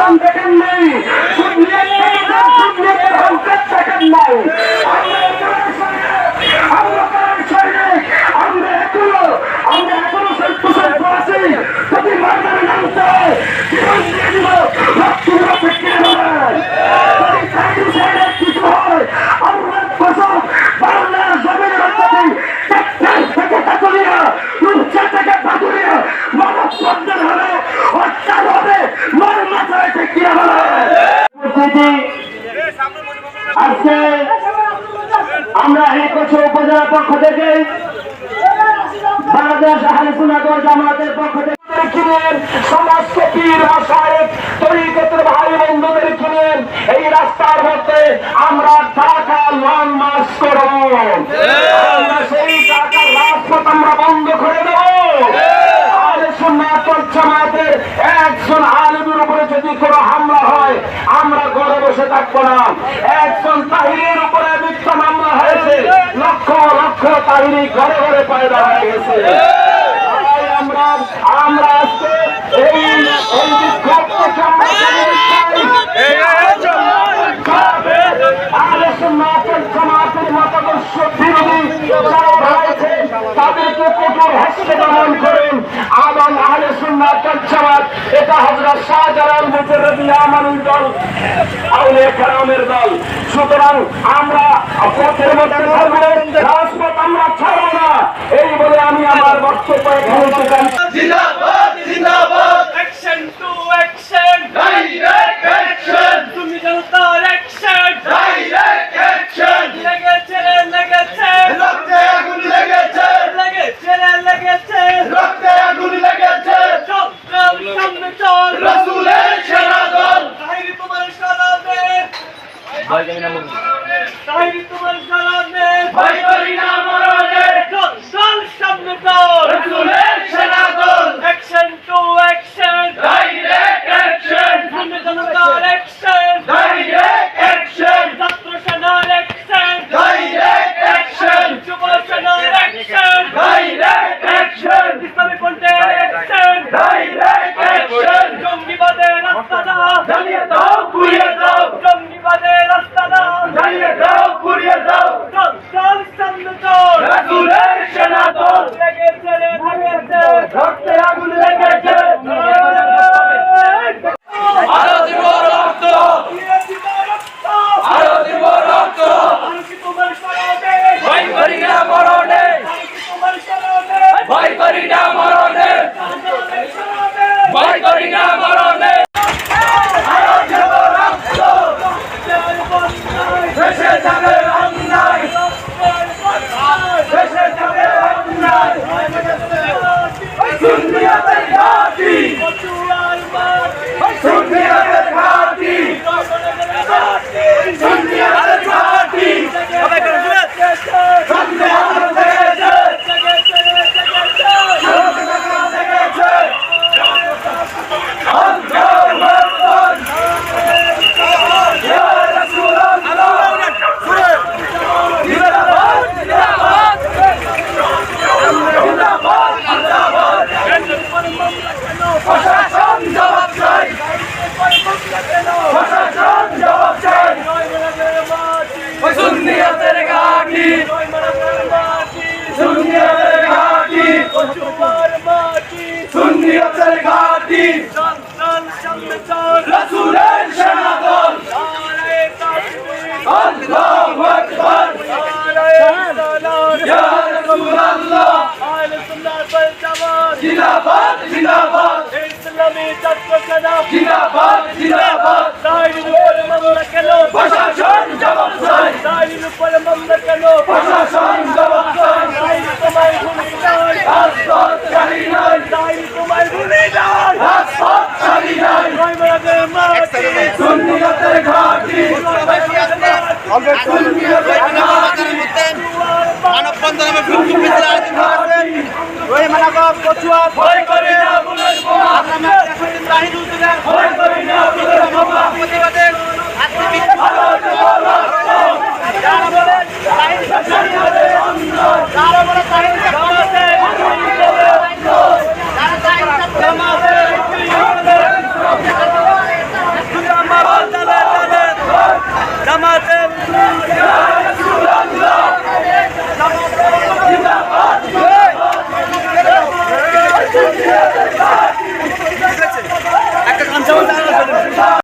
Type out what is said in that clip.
Come, come, উপস্থিতি আজকে আমরা কচ্ছ উপজেলার পক্ষ থেকে এই রাস্তার মধ্যে আমরা টাকা লং আমরা সেই টাকা রাজপথ আমরা বন্ধ করে দেব। আহলে সুন্নাত জামাতের একজন আলেমের উপরে যদি কোনো আমরা ঘরে বসে থাকব না। একজন তাহিরের উপরে মিথ্যা মামলা হয়েছে। লক্ষ লক্ষ তাহিরি ঘরে ঘরে পয়দা হয়ে গেছে। আমরা আজকে এই এই বিক্ষোভ থেকে তাদেরকে কঠোর হস্তে দমন করেন। এবং আহলে সুন্নাত জামাত এটা শাহজালাল মুজাররদ ইয়ামানুল দল সুতরাং আমরা পথের আমরা ছাড়বো না। এই বলে আমি আমার বক্তব্য চল! রসুলের সেনা দল তাহিরি তোমার সালাম দে! তাহিরি তোমার সারা দে! করি সুন্নিয়তের ঘাটি রাসূলের সেনা দল আল্লাহু আকবার। ইয়া রাসূলুল্লাহ। জিন্দাবাদ জিন্দাবাদ। জিন্দাবাদ জিন্দাবাদ। প্রশাসন জবাব চাই। প্রশাসন জবাব চাই কচুয়া ভয় করি না পুলিশ